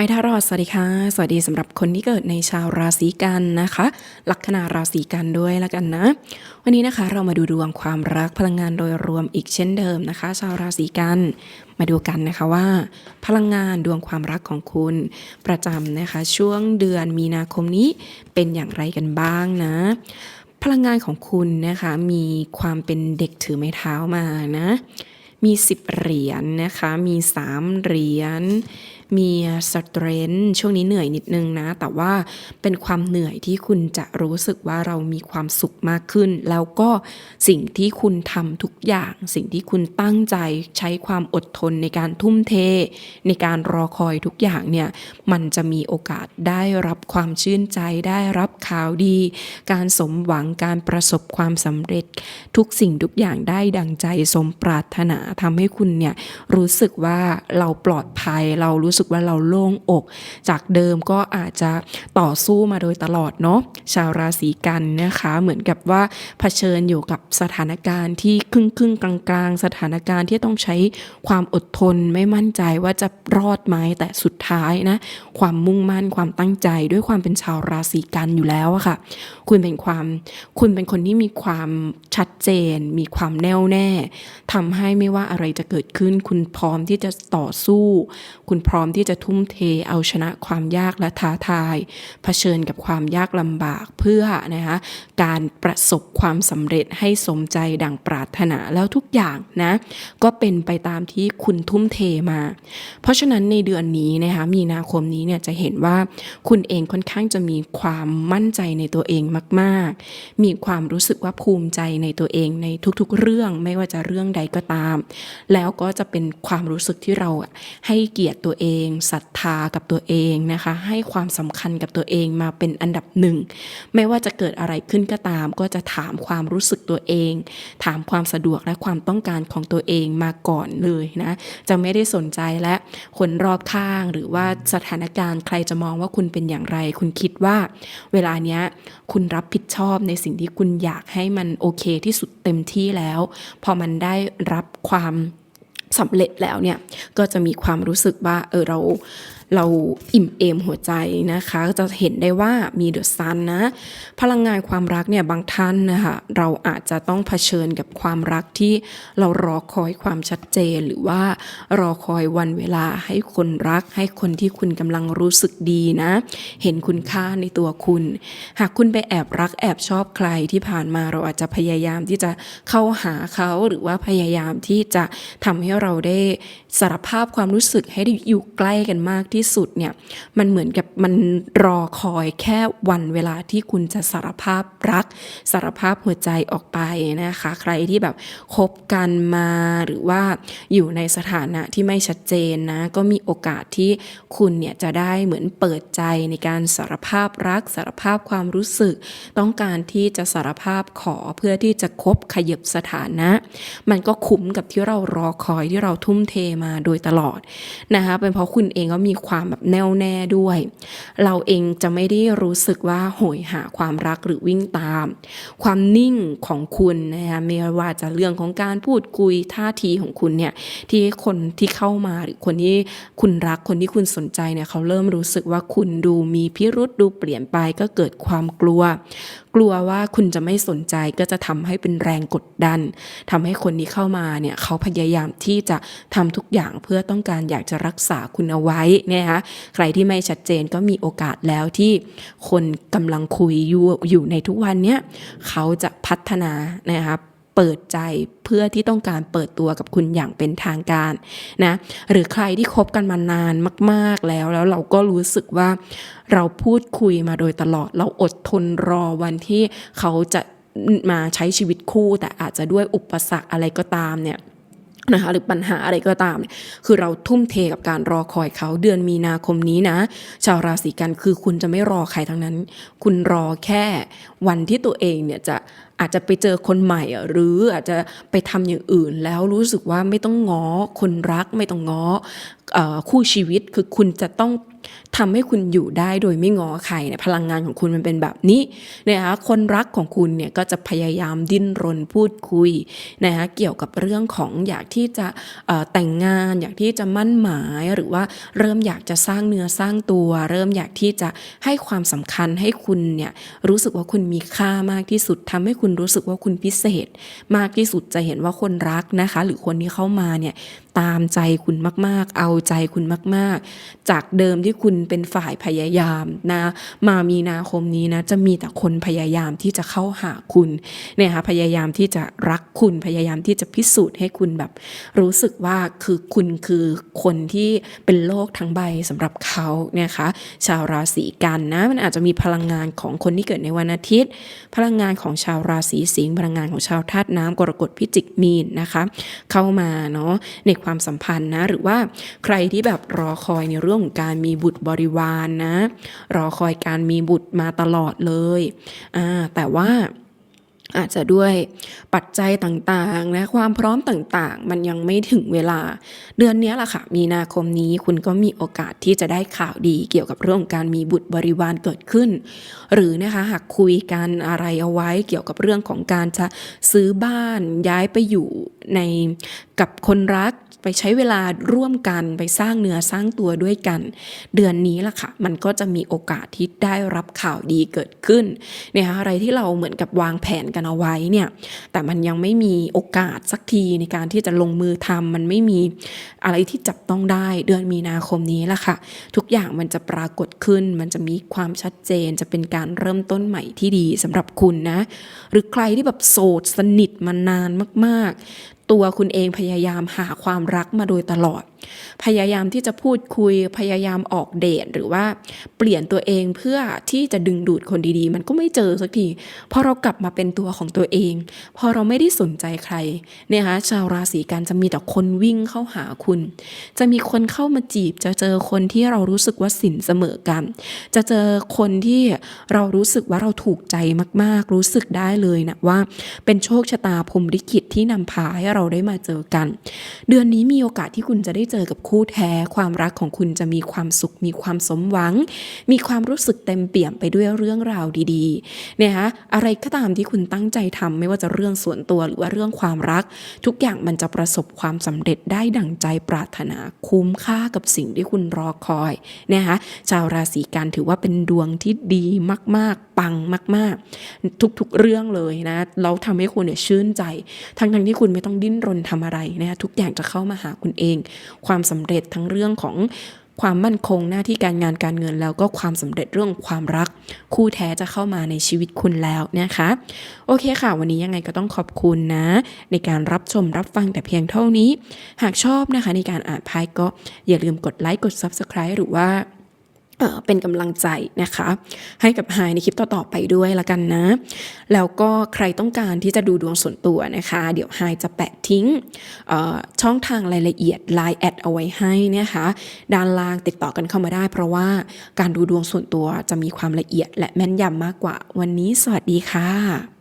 ายทารอดสวัสดีค่ะ สวัสดีสำหรับคนที่เกิดในชาวราศีกันนะคะ ลัคนาราศีกันด้วยละกันนะ วันนี้นะคะเรามาดูดวงความรักพลังงานโดยรวมอีกเช่นเดิมนะคะ ชาวราศีกันมาดูกันนะคะว่า พลังงานดวงความรักของคุณประจำนะคะ ช่วงเดือนมีนาคมนี้เป็นอย่างไรกันบ้างนะพลังงานของคุณนะคะมีความเป็นเด็กถือไม้เท้ามานะ มี 10 เหรียญนะคะ มี 3 เหรียญ มีสเตรนช่วงนี้เหนื่อยนิดนึงนะ แต่ว่าเป็นความเหนื่อยที่คุณจะรู้สึกว่าเรามีความสุขมากขึ้น แล้วก็สิ่งที่คุณทำทุกอย่าง สิ่งที่คุณตั้งใจใช้ความอดทนในการทุ่มเท ในการรอคอยทุกอย่างเนี่ย มันจะมีโอกาสได้รับความชื่นใจ ได้รับข่าวดี การสมหวัง การประสบความสำเร็จ ทุกสิ่งทุกอย่างได้ดังใจสมปรารถนาทำให้คุณเนี่ยรู้สึกว่าเราปลอดภัย เรารู้สึกว่าเราโล่งอก จากเดิมก็อาจจะต่อสู้มาโดยตลอดเนาะชาวราศีกันนะคะ เหมือนกับว่าเผชิญอยู่กับสถานการณ์ที่ครึ่งครึ่งๆกลางกลางๆ สถานการณ์ที่ต้องใช้ความอดทนไม่มั่นใจว่าจะรอดไหมแต่สุดท้ายนะ ความมุ่งมั่นความตั้งใจด้วยความเป็นชาวราศีกันอยู่แล้วอะค่ะ คุณเป็นความคุณเป็นคนที่มีความชัดเจน มีความแน่วแน่ทำให้ไม่ว่าอะไรจะเกิดขึ้น คุณพร้อมที่จะต่อสู้ คุณพร้อมที่จะทุ่มเทเอาชนะความยากและท้าทาย เผชิญกับความยากลำบากเพื่อนะคะการประสบความสำเร็จให้สมใจดังปรารถนาแล้วทุกอย่างนะก็เป็นไปตามที่คุณทุ่มเทมา เพราะฉะนั้นในเดือนนี้นะคะมีนาคมนี้เนี่ยจะเห็นว่าคุณเองค่อนข้างจะมีความมั่นใจในตัวเองมาก ๆ มีความรู้สึกว่าภูมิใจในตัวเองในทุกๆ เรื่องไม่ว่าจะเรื่องใดก็ตาม แล้วก็จะเป็นความรู้สึกที่เราให้เกียรติตัวเองศรัทธากับตัวเองนะคะ ให้ความสำคัญกับตัวเองมาเป็นอันดับหนึ่ง ไม่ว่าจะเกิดอะไรขึ้นก็ตาม ก็จะถามความรู้สึกตัวเอง ถามความสะดวกและความต้องการของตัวเองมาก่อนเลยนะ จะไม่ได้สนใจและคนรอบข้างหรือว่าสถานการณ์ใครจะมองว่าคุณเป็นอย่างไร คุณคิดว่า เวลาเนี้ยคุณรับผิดชอบในสิ่งที่คุณอยากให้มันโอเคที่สุดเต็มที่แล้ว พอมันได้รับความ สำเร็จแล้วเนี่ยก็จะมีความรู้สึกว่าเออเรา เราอิ่มเอมหัวใจนะคะ จะเห็นได้ว่ามีเดอะซันนะ พลังงานความรักเนี่ยบางท่านนะคะเราอาจจะต้องเผชิญกับความรักที่เรารอคอยความชัดเจนหรือว่ารอคอยวันเวลาให้คนรัก ให้คนที่คุณกำลังรู้สึกดีนะ เห็นคุณค่าในตัวคุณ หากคุณไปแอบรักแอบชอบใครที่ผ่านมาเราอาจจะพยายามที่จะเข้าหาเขาหรือว่าพยายามที่จะทำให้เราได้สารภาพความรู้สึกให้ได้อยู่ใกล้กันมากที่สุดเนี่ยมันเหมือนกับมันรอคอยแค่วันเวลาที่คุณจะสารภาพรัก สารภาพหัวใจออกไปนะคะ ใครที่แบบคบกันมาหรือว่าอยู่ในสถานะที่ไม่ชัดเจนนะ ก็มีโอกาสที่คุณเนี่ยจะได้เหมือนเปิดใจในการสารภาพรัก สารภาพความรู้สึก ต้องการที่จะสารภาพขอเพื่อที่จะคบขยับสถานะ มันก็คุ้มกับที่เรารอคอยที่เราทุ่มเทมาโดยตลอดนะคะเป็นเพราะคุณเองก็มีความความแบบแน่วแน่ด้วย เราเองจะไม่ได้รู้สึกว่าโหยหาความรักหรือวิ่งตาม ความนิ่งของคุณนะคะไม่ว่าจะเรื่องของการพูดคุยท่าทีของคุณเนี่ยที่คนที่เข้ามาหรือคนที่คุณรักคนที่คุณสนใจเนี่ยเขาเริ่มรู้สึกว่าคุณดูมีพิรุษดูเปลี่ยนไปก็เกิดความกลัวกลัวว่าคุณจะไม่สนใจก็จะทำให้เป็นแรงกดดันทำให้คนที่เข้ามาเนี่ยเขาพยายามที่จะทำทุกอย่างเพื่อต้องการอยากจะรักษาคุณเอาไว้เนี่ยนะคะใครที่ไม่ชัดเจนก็มีโอกาสแล้วที่คนกำลังคุยอยู่อยู่ในทุกวันเนี้ยเขาจะพัฒนานะคะ เปิดใจเพื่อที่ต้องการเปิดตัวกับคุณอย่างเป็นทางการนะหรือใครที่คบกันมานานมาก ๆแล้วแล้วเราก็รู้สึกว่าเราพูดคุยมาโดยตลอด เราอดทนรอวันที่เขาจะมาใช้ชีวิตคู่ แต่อาจจะด้วยอุปสรรคอะไรก็ตามเนี่ยนะคะหรือปัญหาอะไรก็ตาม คือเราทุ่มเทกับการรอคอยเขาเดือนมีนาคมนี้นะ ชาวราศีกันคือคุณจะไม่รอใครทั้งนั้น คุณรอแค่วันที่ตัวเองเนี่ยจะ อาจจะไปเจอคนใหม่หรืออาจจะไปทำอย่างอื่น แล้วรู้สึกว่าไม่ต้องง้อคนรักไม่ต้องง้อคู่ชีวิตคือคุณจะต้องทำให้คุณอยู่ได้โดยไม่ง้อใครเนี่ยพลังงานของคุณมันเป็นแบบนี้นะคะคนรักของคุณเนี่ยก็จะพยายามดิ้นรนพูดคุยนะคะเกี่ยวกับเรื่องของอยากที่จะแต่งงานอยากที่จะมั่นหมายหรือว่าเริ่มอยากจะสร้างเนื้อสร้างตัว เริ่มอยากที่จะให้ความสำคัญให้คุณเนี่ยรู้สึกว่าคุณมีค่ามากที่สุดทำให้คุณรู้สึกว่าคุณพิเศษ มากที่สุดจะเห็นว่าคนรักนะคะ หรือคนที่เข้ามาเนี่ยตามใจคุณมาก ๆ เอาใจคุณมาก ๆ จากเดิมที่คุณเป็นฝ่ายพยายามนะ มามีนาคมนี้นะจะมีแต่คนพยายามที่จะเข้าหาคุณเนี่ยค่ะพยายามที่จะรักคุณพยายามที่จะพิสูจน์ให้คุณแบบ รู้สึกว่าคือคุณคือคนที่เป็นโลกทั้งใบสำหรับเขาเนี่ยค่ะชาวราศีกันนะ มันอาจจะมีพลังงานของคนที่เกิดในวันอาทิตย์ พลังงานของชาวราศีสิงห์พลังงานของชาวธาตุน้ำกรกฎพิจิกมีนนะคะ เข้ามาเนาะในความสัมพันธ์นะ หรือว่าใครที่แบบรอคอยในเรื่องของการมีบุตรบริวารนนะ รอคอยการมีบุตรมาตลอดเลยอ่าแต่ว่า อาจจะด้วยปัจจัยต่างๆนะความพร้อมต่างๆ มันยังไม่ถึงเวลา เดือนนี้แหละค่ะ มีนาคมนี้คุณก็มีโอกาสที่จะได้ข่าวดีเกี่ยวกับเรื่องของการมีบุตรบริวารเกิดขึ้น หรือนะคะหากคุยกันอะไรเอาไว้เกี่ยวกับเรื่องของการจะซื้อบ้านย้ายไปอยู่ในกับคนรักไปใช้เวลาร่วมกันไปสร้างเนื้อสร้างตัวด้วยกัน เดือนนี้ล่ะค่ะ มันก็จะมีโอกาสที่ได้รับข่าวดีเกิดขึ้นเนี่ยอะไรที่เราเหมือนกับวางแผนกันเอาไว้เนี่ยแต่มันยังไม่มีโอกาสสักทีในการที่จะลงมือทำมันไม่มีอะไรที่จับต้องได้เดือนมีนาคมนี้ละค่ะ ทุกอย่างมันจะปรากฏขึ้น มันจะมีความชัดเจนจะเป็นการเริ่มต้นใหม่ที่ดีสำหรับคุณนะ หรือใครที่แบบโสดสนิทมานานมาก ๆ ตัวคุณเองพยายามหาความรักมาโดยตลอด พยายามที่จะพูดคุย พยายามออกเดทหรือว่าเปลี่ยนตัวเองเพื่อที่จะดึงดูดคนดีๆ มันก็ไม่เจอสักทีพอเรากลับมาเป็นตัวของตัวเอง พอเราไม่ได้สนใจใครเนี่ยคะชาวราศีกันจะมีแต่คนวิ่งเข้าหาคุณ จะมีคนเข้ามาจีบ จะเจอคนที่เรารู้สึกว่าสินเสมอกัน จะเจอคนที่เรารู้สึกว่าเราถูกใจมาก ๆ รู้สึกได้เลยนะว่า เป็นโชคชะตาพรมลิขิตที่นำพาให้เราได้มาเจอกัน เดือนนี้มีโอกาสที่คุณจะได้เจอกับคู่แท้ ความรักของคุณจะมีความสุข มีความสมหวัง มีความรู้สึกเต็มเปี่ยมไปด้วยเรื่องราวดีๆเนี่ยฮะอะไรก็ตามที่คุณตั้งใจทำไม่ว่าจะเรื่องส่วนตัวหรือว่าเรื่องความรัก ทุกอย่างมันจะประสบความสำเร็จได้ดั่งใจปรารถนาคุ้มค่ากับสิ่งที่คุณรอคอยนะคะชาวราศีกันถือว่าเป็นดวงที่ดีมาก ๆ ปังมาก ๆ ทุกๆเรื่องเลยนะเราทำให้คุณเนี่ยชื่นใจ ทั้งๆที่คุณไม่ต้องดิ้นรนทำอะไรนะคะทุกอย่างจะเข้ามาหาคุณเอง ความสำเร็จทั้งเรื่องของความมั่นคงหน้าที่การงานการเงินแล้วก็ความสำเร็จเรื่องความรัก คู่แท้จะเข้ามาในชีวิตคุณแล้วนะคะ โอเคค่ะ วันนี้ยังไงก็ต้องขอบคุณนะ ในการรับชมรับฟังแต่เพียงเท่านี้ หากชอบนะคะในการอ่านไพ่ก็อย่าลืมกดไลค์กด Subscribe หรือว่า เป็นกำลังใจนะคะ ให้กับไฮในคลิปต่อ ๆ ไปด้วยละกันนะ แล้วก็ใครต้องการที่จะดูดวงส่วนตัวนะคะ เดี๋ยวไฮจะแปะทิ้งช่องทางรายละเอียด Line แอดเอาไว้ให้นะคะ ด้านล่างติดต่อกันเข้ามาได้ เพราะว่าการดูดวงส่วนตัวจะมีความละเอียดและแม่นยำมากกว่าวันนี้สวัสดีค่ะ